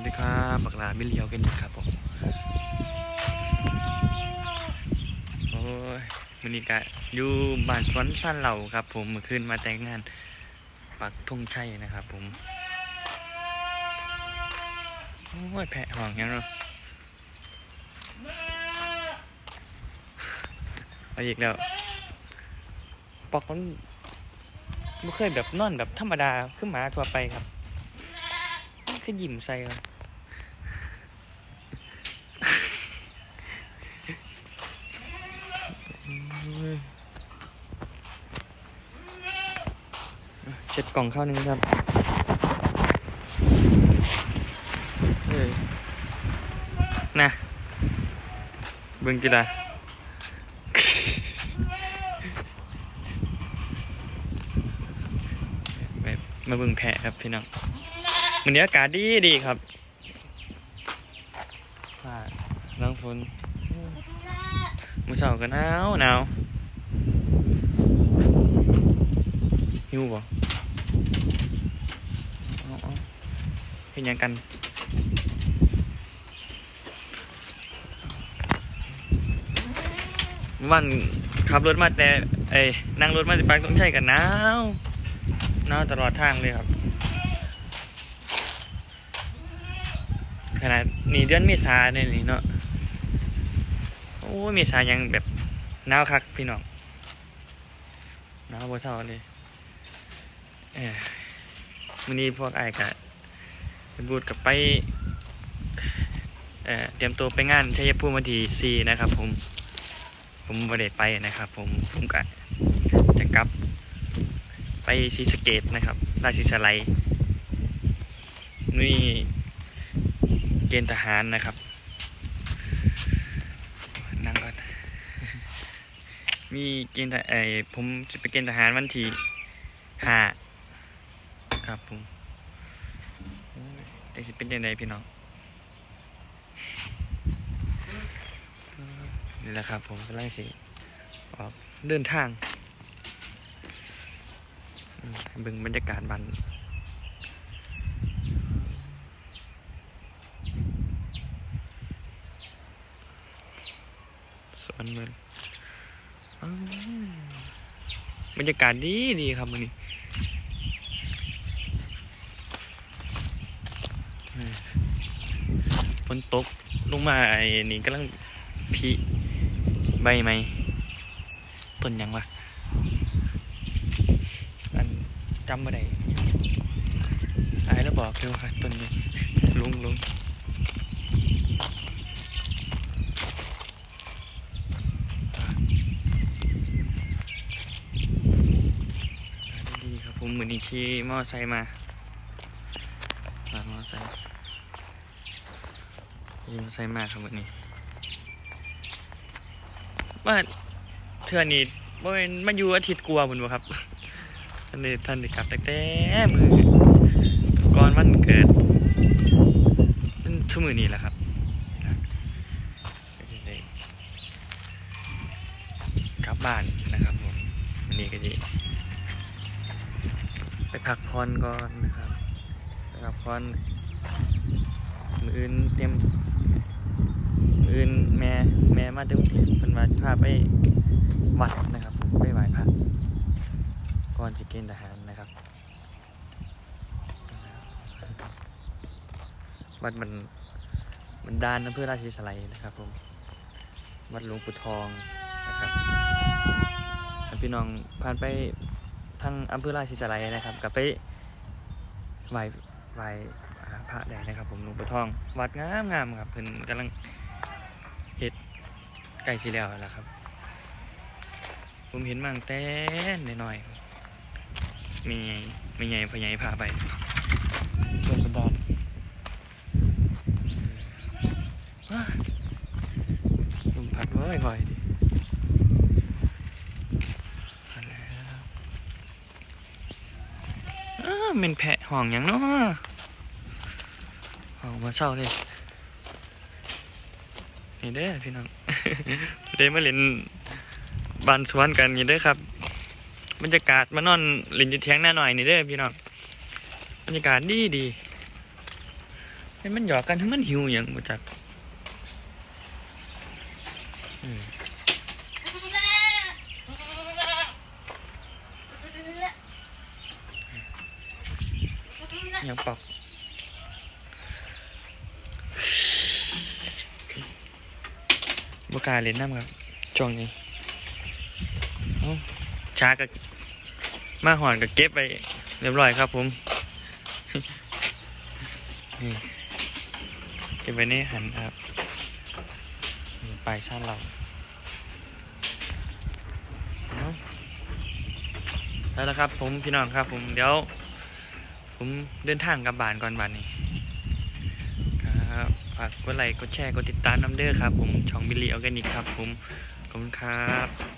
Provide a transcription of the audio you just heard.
วัสดีครับบักลาไม่เลี้ยวกันอีกครับผมโอ้ยมันนี้กะอยู่บ้านสวนสั้นเหล่าครับ ผมเมื่อคืนมาแต่งงานปักธงชัยนะครับ ผมโอ้ยแพะห่องยังเนาะเอาอีกแล้วปอกมันไม่เคยแบบนอนแบบธรรมดาขึ้นมาทั่วไปครับก็ยิ้มใส่ครับ เช็ดกล่องข้าวหนึงครับเฮ้ยนะเบิ่งกีฬาแบบมาเบิ่งแพะครับพี่น้องวันนี้อากาศดีดีครับฟ้าหลังฝนมือเสาก็หนาวหนาวหิวบ่เอาเอา เป็นยังกันวันขับรถมาแต่เอ้นั่งรถมาจากปากต้องใช้กันหนาวหนาวตลอดทางเลยครับ ขนาดนี่เดือนเมษาเนี่ยนี่เนาะโอ้ยเมษายังแบบหนาวคักพี่น้องหนาวบ่เศร้าเลยเออมื้อนี้พวกไอ้ายกะ ไปบูดกับไปเเตรียมตัวไปงานชัยภูมิวันที่สี่นะครับผม ผมบ่ได้ไปนะครับ ผมผมกะจะกลับ ไปศรีสเกดนะครับ ราชสีสไลนี่เกณฑ์ทหารนะครับ นั่งก่อน มีเกณฑ์ทหารเอ่อผมจะไปเกณฑ์ทหารวันที่ห้าครับผม โอ้ยแต่สิเป็นยังไงพี่น้องนี่แหละครับผมกำลังสิออกเดินทางบึงบรรยากาศบันสวนเมืองบรรยากาศดีดีครับวันนี้อืม ฝนตกลงมาไอ้นี่กำลังพีใบไหมต้นยังวะอันจำไม่ได้อายแล้วบอกเร็วค่ะต้นนี้ลุงลุงดีครับผมเหมือนอีกที่มอไซค์มาหลังมอไซค์ ขี่มอไซค์มาครับวันนี้ว่าเทื่อนี้ว่าเป็นมาอยู่อาทิตย์กลัวบุญบ่ครับท่านได้ท่านได้กลับแต่แต่มือก่อนวันเกิดนั่นชั่วมือนี้แหละครับกลับบ้านนะครับผมวันนี้ก็จะไปพักผ่อนก่อนนะครับไปพักผ่อนมืออื่นเตรียม อื่นแม่แม่มาเต็มที่เป็นว่าพาไปวัดนะครับไปไหว้พระก่อนจะเกณฑ์ทหารนะครับวัดมันมันดานอำเภอราชสไลยนะครับผมวัดหลวงปู่ทองนะครับพี่น้องผ่านไปทางอำเภอราชสไลยนะครับกลับไปไหว้ไหว้พระได้นะครับ ผมหลวงปู่ทอง วัดงามงามครับเพิ่นกำลัง เฮ็ดใกล้สิแล้วแล้วครับ ผมเห็นมั่งแต่หน่อยๆมีไงมีไงพอใหญ่พาไปเพื่อนกันดอนลมพัดเว้ยบ่อยดิมาแล้วอ้าเป็นแพะห่องอย่างเนาะห่องมาเศร้าเลย นี่เด้อพี่น้องเด้มาเล่นบานสวนกันนี่เด้อครับบรรยากาศมานอนเล่นอยู่เทียงหน้าหน่อยนี่เด้อพี่น้องบรรยากาศดีดีให้มันหยอกกันให้มันหิวอย่างบ่จักอืมยังปอก บกล้าเล่นน้ำครับช่วงนี้เอ้าช้าก็มาหอนก็เก็บไปเรียบร้อยครับผมนี่เก็บไว้ในหันครับนี่ปลายชาติเราเอาแล้วละครับผมพี่น้องครับผมเดี๋ยว ผมเดินทางกลับบ้านก่อนบ้านนี้ครับ ฝากกดไลค์กดแชร์กดติดตามน้ำเด้อครับ ผมช่องบิลลี่ออร์แกนิกครับ ผมขอบคุณครับ